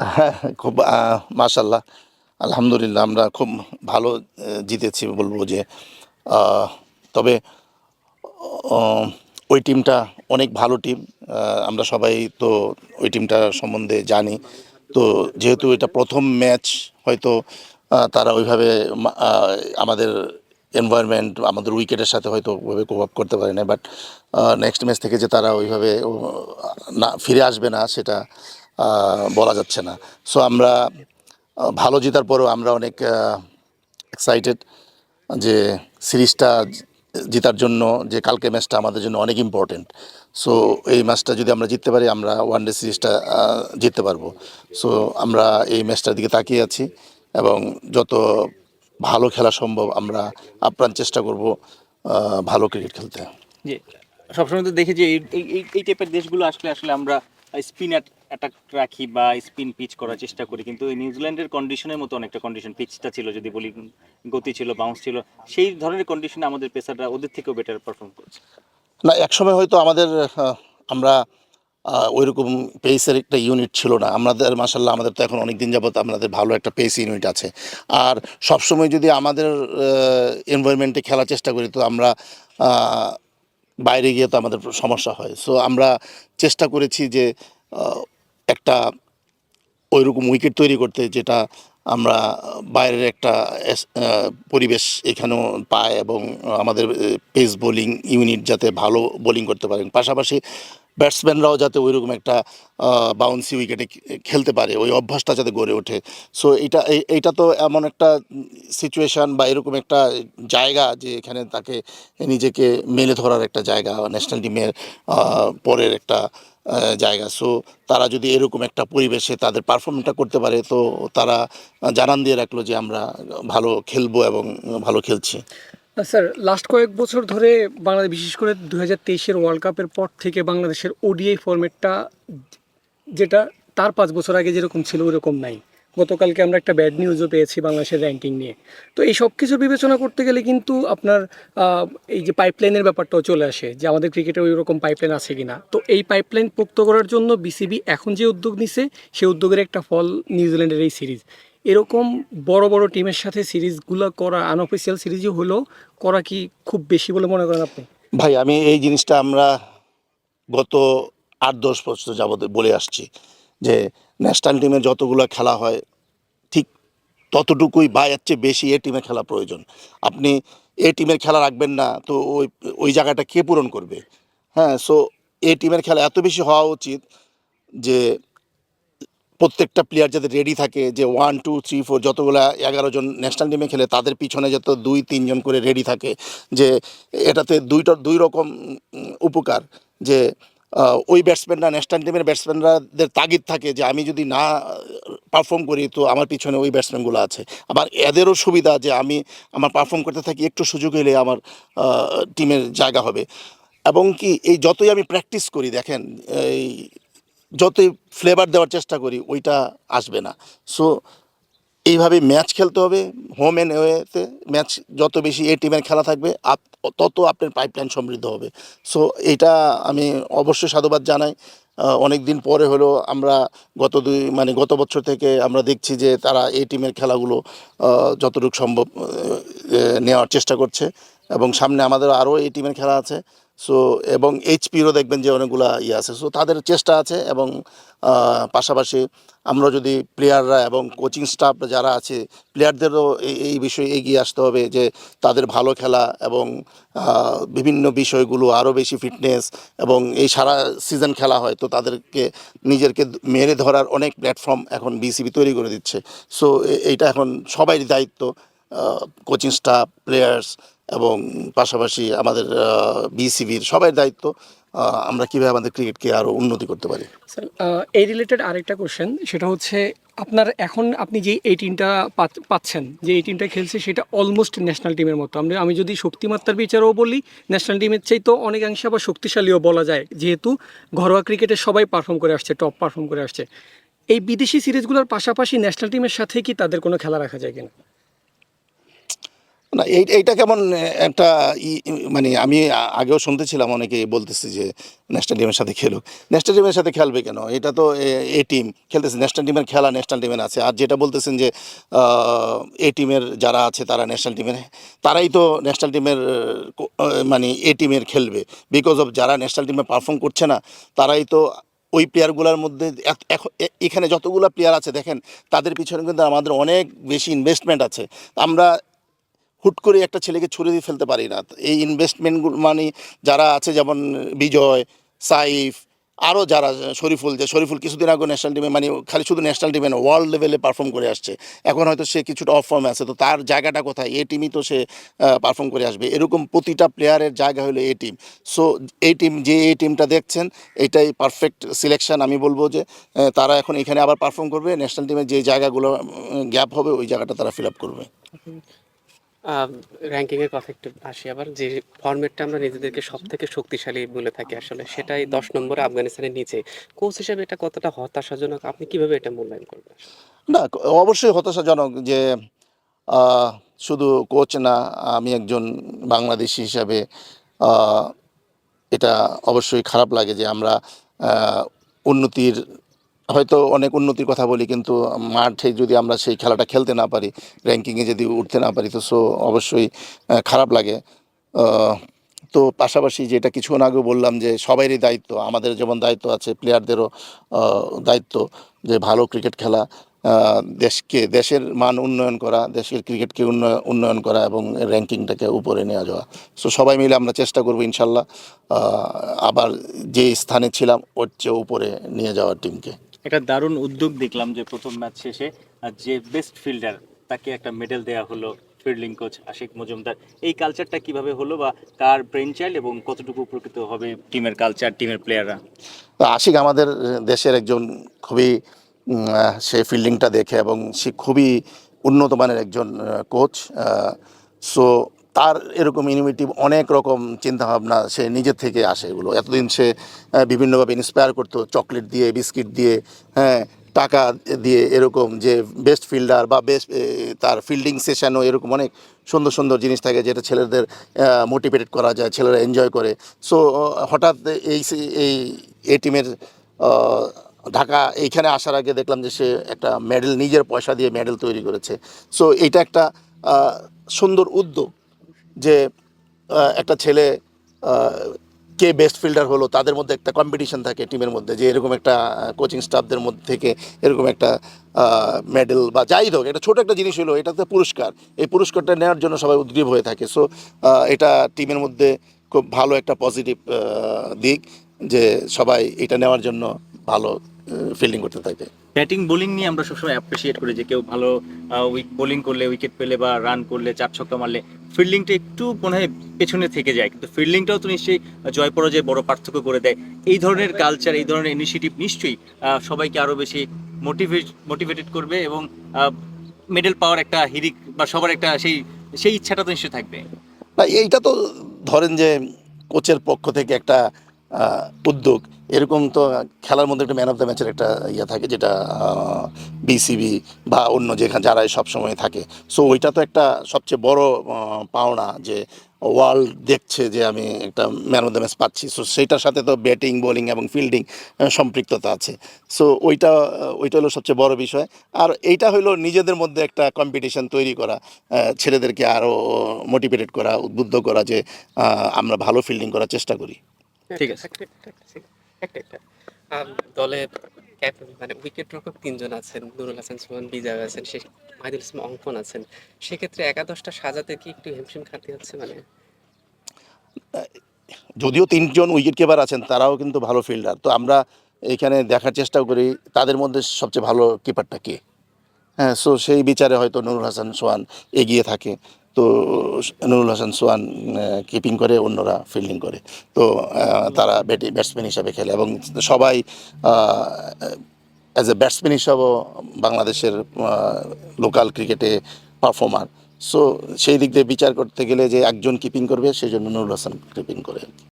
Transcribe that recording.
হ্যাঁ খুব মাশাল্লাহ আলহামদুলিল্লাহ, আমরা খুব ভালো জিতেছি বলব যে তবে ওই টিমটা অনেক ভালো টিম আমরা সবাই তো ওই টিমটা সম্বন্ধে জানি। তো যেহেতু এটা প্রথম ম্যাচ, হয়তো তারা ওইভাবে আমাদের এনভায়রনমেন্ট আমাদের উইকেটের সাথে হয়তো ওইভাবে কোপ করতে পারে না বাট নেক্সট ম্যাচ থেকে যে তারা ওইভাবে না, ফিরে আসবে না, সেটা বলা যাচ্ছে না। সো আমরা ভালো জেতার পরেও আমরা অনেক এক্সাইটেড যে সিরিজটা জেতার জন্য, যে কালকে ম্যাচটা আমাদের জন্য অনেক ইম্পর্টেন্ট সো এই ম্যাচটা যদি আমরা জিততে পারি, আমরা ওয়ান ডে সিরিজটা জিততে পারব। সো আমরা এই ম্যাচটার দিকে তাকিয়ে আছি এবং যত ভালো খেলা সম্ভব আমরা আপ্রাণ চেষ্টা করব ভালো ক্রিকেট খেলতে। সবসময় তো দেখি যে এই, এই- এই টাইপের দেশগুলো আসলে আসলে আমরা স্পিন অ্যাটাক রাখি বা স্পিন পিচ করার চেষ্টা করি। কিন্তু নিউজিল্যান্ডের কন্ডিশনের মতো অনেকটা কন্ডিশন পিচটা ছিল, যদি বলি গতি ছিল বাউন্স ছিল, সেই ধরনের কন্ডিশনে আমাদের পেসাররা ওদের থেকেও বেটার পারফর্ম করছে। না, একসময় হয়তো আমাদের আমরা ওই রকম পেসের একটা ইউনিট ছিল না। আমাদের মাসাল্লাহ আমাদের তো এখন অনেক দিন যাবত আমাদের ভালো একটা পেস ইউনিট আছে। আর সবসময় যদি আমাদের এনভায়রনমেন্টে খেলার চেষ্টা করি, তো আমরা বাইরে গিয়ে তো আমাদের সমস্যা হয়। সো আমরা চেষ্টা করেছি যে একটা ওইরকম উইকেট তৈরি করতে যেটা আমরা বাইরের একটা পরিবেশ এখানেও পায় এবং আমাদের পেস বোলিং ইউনিট যাতে ভালো বোলিং করতে পারেন। পাশাপাশি ব্যাটসম্যানরাও যাতে ওইরকম একটা বাউন্সি উইকেটে খেলতে পারে, ওই অভ্যাসটা যাতে গড়ে ওঠে। সো এটা এই- এইটা তো এমন একটা সিচুয়েশান বা এরকম একটা জায়গা যে এখানে তাকে নিজেকে মেলে ধরার একটা জায়গা ন্যাশনাল টিমের পরের একটা জায়গা। সো তারা যদি এরকম একটা পরিবেশে তাদের পারফর্মটা করতে পারে, তো তারা জানান দিয়ে রাখল যে আমরা ভালো খেলব এবং ভালো খেলছি। স্যার লাস্ট কয়েক বছর ধরে বাংলাদেশ, বিশেষ করে দু হাজার তেইশের ওয়ার্ল্ড কাপের পর থেকে বাংলাদেশের ওডিআই ফরম্যাটটা যেটা তার পাঁচ বছর আগে যেরকম ছিল, ওরকম নাই। গতকালকে আমরা একটা ব্যাড নিউজও পেয়েছি বাংলাদেশের র্যাঙ্কিং নিয়ে। তো এই সব কিছু বিবেচনা করতে গেলে কিন্তু আপনার এই যে পাইপলাইনের ব্যাপারটাও চলে আসে যে আমাদের ক্রিকেটে ওই রকম পাইপলাইন আছে কি না তো এই পাইপলাইন পোক্ত করার জন্য বিসিবি এখন যে উদ্যোগ নিছে সেই উদ্যোগের একটা ফল নিউজিল্যান্ডের এই সিরিজ এরকম বড় বড় টিমের সাথে সিরিজগুলো করা আনঅফিসিয়াল সিরিজও হলো, করা কি খুব বেশি বলে মনে করেন আপনি? ভাই, আমি এই জিনিসটা আমরা গত আট, দশ বছর যাবত বলে আসছি যে ন্যাশনাল টিমে যতগুলো খেলা হয়, ঠিক ততটুকুই বা এর চেয়ে বেশি এ টিমে খেলা প্রয়োজন। আপনি এ টিমের খেলা রাখবেন না, তো ওই ওই জায়গাটা কে পূরণ করবে? হ্যাঁ সো এ টিমের খেলা এত বেশি হওয়া উচিত যে প্রত্যেকটা প্লেয়ার যাতে রেডি থাকে, যে ওয়ান টু থ্রি ফোর যতগুলো এগারো জন ন্যাশনাল টিমে খেলে, তাদের পিছনে যত দুই তিনজন করে রেডি থাকে, যে এটাতে দুইটা, দুই রকম উপকার, যে ওই ব্যাটসম্যানরা ন্যাশনাল টিমের ব্যাটসম্যানরাদের তাগিদ থাকে, যে আমি যদি না পারফর্ম করি, তো আমার পিছনে ওই ব্যাটসম্যানগুলো আছে। আবার এদেরও সুবিধা যে আমি আমার পারফর্ম করতে থাকি, একটু সুযোগ এলে আমার টিমের জায়গা হবে। এবং কি, এই যতই আমি প্র্যাকটিস করি, দেখেন, এই যতই ফ্লেভার দেওয়ার চেষ্টা করি, ওইটা আসবে না। সো এইভাবে ম্যাচ খেলতে হবে হোম অ্যান্ড ওয়েতে ম্যাচ যত বেশি এ টিমের খেলা থাকবে, আপ, তত আপনার পাইপলাইন সমৃদ্ধ হবে। সো এটা আমি অবশ্যই সাধুবাদ জানাই। অনেক দিন পরে হলো আমরা গত দুই মানে গত বছর থেকে আমরা দেখছি যে তারা এই টিমের খেলাগুলো যতটুকু সম্ভব নেওয়ার চেষ্টা করছে। এবং সামনে আমাদের আরও এই টিমের খেলা আছে। সো এবং এইচপিরও দেখবেন যে অনেকগুলা ইয়ে আছে। সো তাদের চেষ্টা আছে এবং পাশাপাশি আমরা যদি প্লেয়াররা এবং কোচিং স্টাফ যারা আছে প্লেয়ারদেরও এই বিষয়ে এগিয়ে আসতে হবে যে তাদের ভালো খেলা এবং বিভিন্ন বিষয়গুলো আরও বেশি ফিটনেস এবং এই সারা সিজন খেলা হয় তো তাদেরকে নিজেরকে মেরে ধরার অনেক প্ল্যাটফর্ম এখন বিসিবি তৈরি করে দিচ্ছে। সো এইটা এখন সবারই দায়িত্ব কোচিং স্টাফ প্লেয়ার্স এবং পাশাপাশি আমাদের বিসিবির সবাই দায়িত্ব আমরা কীভাবে আমাদের ক্রিকেটকে আরও উন্নতি করতে পারি। স্যার এই রিলেটেড আরেকটা কোশ্চেন সেটা হচ্ছে আপনার এখন আপনি যে এই টিমটা পাচ্ছেন, যে এই টিমটা খেলছে, সেটা অলমোস্ট ন্যাশনাল টিমের মতো। আমরা, আমি যদি শক্তিমাত্রার বিচারেও বলি ন্যাশনাল টিমের চাই তো অনেকাংশে আবার শক্তিশালীও বলা যায়, যেহেতু ঘরোয়া ক্রিকেটে সবাই পারফর্ম করে আসছে টপ পারফর্ম করে আসছে। এই বিদেশি সিরিজগুলোর পাশাপাশি ন্যাশনাল টিমের সাথে কি তাদের কোনো খেলা রাখা যায় কিনা? না, এই, এইটা কেমন একটা মানে আমি আগেও শুনতেছিলাম অনেকে বলতেছে যে ন্যাশনাল টিমের সাথে খেলুক ন্যাশনাল টিমের সাথে খেলবে কেন? এটা তো এ- টিম খেলতেছে। ন্যাশনাল টিমের খেলা ন্যাশনাল টিমের আছে। আর যেটা বলতেছেন যে এ টিমের যারা আছে তারা ন্যাশনাল টিমের, তারাই তো ন্যাশনাল টিমের মানে এ টিমের খেলবে। বিকজ অফ যারা ন্যাশনাল টিমে পারফর্ম করছে না, তারাই তো ওই প্লেয়ারগুলোর মধ্যে এখ- এখ- এখানে যতগুলো প্লেয়ার আছে, দেখেন, তাদের পিছনে কিন্তু আমাদের অনেক বেশি ইনভেস্টমেন্ট আছে। আমরা হুট করে একটা ছেলেকে ছুড়ে দিয়ে ফেলতে পারি না। এই ইনভেস্টমেন্টগুলো মানে যারা আছে, যেমন বিজয়, সাইফ আরও যারা, শরীফুল, যে শরীফুল কিছুদিন আগে ন্যাশনাল টিমে মানে খালি শুধু ন্যাশনাল টিমে না ওয়ার্ল্ড লেভেলে পারফর্ম করে আসছে। এখন হয়তো সে কিছুটা অফ ফর্মে আছে, তো তার জায়গাটা কোথায়? এ টিমই তো সে পারফর্ম করে আসবে। এরকম প্রতিটা প্লেয়ারের জায়গা হলো এ টিম সো এই টিম যে এই টিমটা দেখছেন, এটাই পারফেক্ট সিলেকশন আমি বলব যে তারা এখন এখানে আবার পারফর্ম করবে ন্যাশনাল টিমের যে জায়গাগুলো গ্যাপ হবে, ওই জায়গাটা তারা ফিল আপ করবে। র্যাঙ্কিং এর কথা একটু আসি আবার। যে ফরম্যাটটা আমরা নিজেদেরকে সব থেকে শক্তিশালী বলে থাকি আসলে, সেটাই দশ নম্বরে আফগানিস্তানের নিচে। কোচ হিসেবে এটা কতটা হতাশাজনক? আপনি কীভাবে এটা মূল্যায়ন করবেন না অবশ্যই হতাশাজনক যে শুধু কোচ না, আমি একজন বাংলাদেশি হিসাবে এটা অবশ্যই খারাপ লাগে যে আমরা উন্নতির হয়তো অনেক উন্নতির কথা বলি, কিন্তু মাঠে যদি আমরা সেই খেলাটা খেলতে না পারি র্যাঙ্কিংয়ে যদি উঠতে না পারি, তো সো অবশ্যই খারাপ লাগে। তো পাশাপাশি যেটা কিছুক্ষণ আগে বললাম যে সবারই দায়িত্ব, আমাদের যেমন দায়িত্ব আছে প্লেয়ারদেরও দায়িত্ব যে ভালো ক্রিকেট খেলা দেশকে, দেশের মান উন্নয়ন করা, দেশের ক্রিকেটকে উন্নয়ন করা এবং র্যাঙ্কিংটাকে উপরে নিয়ে যাওয়া। সো সবাই মিলে আমরা চেষ্টা করব ইনশাল্লাহ আবার যে স্থানে ছিলাম, ওর চেয়ে উপরে নিয়ে যাওয়ার টিমকে একটা দারুণ উদ্যোগ দেখলাম যে প্রথম ম্যাচ শেষে যে বেস্ট ফিল্ডার তাকে একটা মেডেল দেওয়া হলো ফিল্ডিং কোচ আশিক মজুমদার। এই কালচারটা কীভাবে হলো বা কার ব্রেন চাইল্ড এবং কতটুকু উপকৃত হবে টিমের কালচার টিমের প্লেয়াররা আশিক আমাদের দেশের একজন খুবই সে ফিল্ডিংটা দেখে এবং সে খুবই উন্নত মানের একজন কোচ সো তার এরকম ইনোভেটিভ অনেক রকম চিন্তাভাবনা সে নিজের থেকে আসে এগুলো। এতদিন সে বিভিন্নভাবে ইন্সপায়ার করতো চকলেট দিয়ে বিস্কিট দিয়ে হ্যাঁ টাকা দিয়ে এরকম যে বেস্ট ফিল্ডার বা বেস্ট তার ফিল্ডিং সেশনও এরকম অনেক সুন্দর সুন্দর জিনিস থাকে যেটা ছেলেদের মোটিভেটেড করা যায়, ছেলেরা এনজয় করে। সো হঠাৎ এই এই এ টিমের ঢাকা, এইখানে আসার আগে দেখলাম যে সে একটা মেডেল নিজের পয়সা দিয়ে মেডেল তৈরি করেছে। সো এইটা একটা সুন্দর উদ্যোগ। যে একটা ছেলে কে বেস্ট ফিল্ডার হলো, তাদের মধ্যে একটা কম্পিটিশন থাকে টিমের মধ্যে, যে এরকম একটা কোচিং স্টাফদের মধ্যে থেকে এরকম একটা মেডেল বা যাই হোক, এটা ছোটো একটা জিনিস হলো এটা তো পুরস্কার, এই পুরস্কারটা নেওয়ার জন্য সবাই উদ্গ্রীব হয়ে থাকে। সো এটা টিমের মধ্যে খুব ভালো একটা পজিটিভ দিক, যে সবাই এটা নেওয়ার জন্য ভালো ফিল্ডিং করতে থাকে ব্যাটিং বোলিং নিয়ে আমরা সবসময় অ্যাপ্রিসিয়েট করি যে কেউ ভালো উইক বোলিং করলে উইকেট পেলে বা রান করলে চার ছক্কা মারলে ফিল্ডিংটা একটু মনে হয় পেছনে থেকে যায়। কিন্তু ফিল্ডিংটাও তো নিশ্চয়ই জয় পরাজয় বড় পার্থক্য করে দেয়। এই ধরনের কালচার এই ধরনের ইনিশিয়েটিভ নিশ্চয়ই সবাইকে আরও বেশি মোটিভেট মোটিভেটেড করবে এবং মেডেল পাওয়ার একটা হিরিক বা সবার একটা সেই সেই ইচ্ছাটা তো নিশ্চয়ই থাকবে। না এইটা তো ধরেন যে কোচের পক্ষ থেকে একটা উদ্যোগ। এরকম তো খেলার মধ্যে একটা ম্যান অফ দ্য ম্যাচের একটা ইয়ে থাকে যেটা বিসিবি বা অন্য যেখানে যারাই সবসময় থাকে। সো ওইটা তো একটা সবচেয়ে বড় পাওনা যে ওয়ার্ল্ড দেখছে যে আমি একটা ম্যান অফ দ্য ম্যাচ পাচ্ছি। সো সেইটার সাথে তো ব্যাটিং বোলিং এবং ফিল্ডিং সম্পৃক্ততা আছে। সো ওইটা ওইটা হলো সবচেয়ে বড় বিষয়। আর এইটা হলো নিজেদের মধ্যে একটা কম্পিটিশন তৈরি করা ছেলেদেরকে আরও মোটিভেটেড করা, উদ্বুদ্ধ করা যে আমরা ভালো ফিল্ডিং করার চেষ্টা করি। ঠিক আছে। একটা- একটা- দলে মানে উইকেট রক্ষক তিনজন আছেন নুরুল হাসান সোহান বিজয় আছেন সে মাহিদুল ইসলাম অঙ্কন আছেন। সেক্ষেত্রে একাদশটা সাজাতে কি একটু হিমশিম খাতে হচ্ছে মানে? যদিও তিনজন উইকেট কিপার আছেন তারাও কিন্তু ভালো ফিল্ডার তো আমরা এখানে দেখার চেষ্টা করি তাদের মধ্যে সবচেয়ে ভালো কিপারটা কে? হ্যাঁ সো সেই বিচারে হয়তো নুরুল হাসান সোহান এগিয়ে থাকে। তো নুরুল হাসান সোয়ান কিপিং করে, অন্যরা ফিল্ডিং করে। তো তারা ব্যাটি ব্যাটসম্যান হিসাবে খেলে এবং সবাই অ্যাজ এ ব্যাটসম্যান হিসাবেও বাংলাদেশের লোকাল ক্রিকেটে পারফর্মার সো সেই দিক দিয়ে বিচার করতে গেলে যে একজন কিপিং করবে সেই জন্য নুরুল হাসান কিপিং করে।